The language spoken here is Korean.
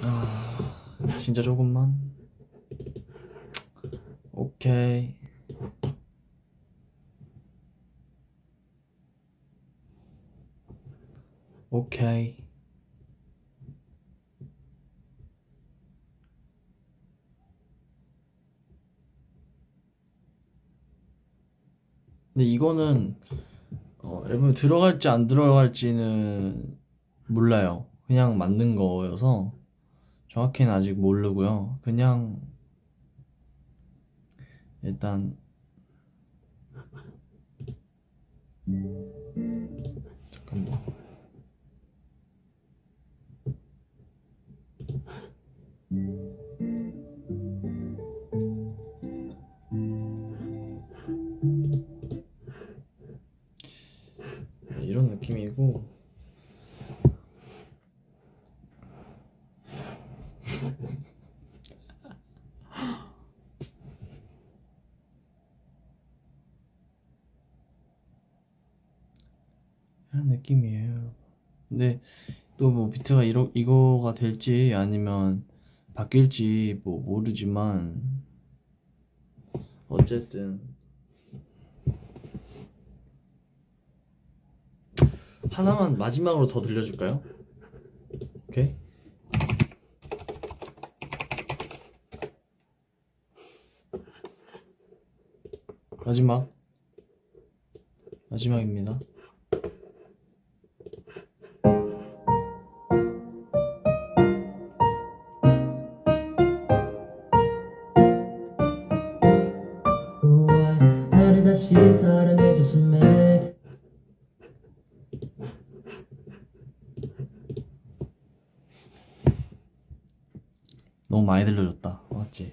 아, 진짜 조금만. 오케이. 오케이. 근데 이거는 어, 앨범에 들어갈지 안 들어갈지는 몰라요. 그냥 만든 거여서 정확히는 아직 모르고요. 그냥 일단 잠깐만. 네, 이런 느낌이고 이런 느낌이에요. 근데 또 뭐 비트가 이러, 이거가 될지 아니면 바뀔지 뭐 모르지만 어쨌든 하나만 마지막으로 더 들려줄까요? 오케이. 마지막. 마지막입니다. 너무 많이 들려줬다. 맞지?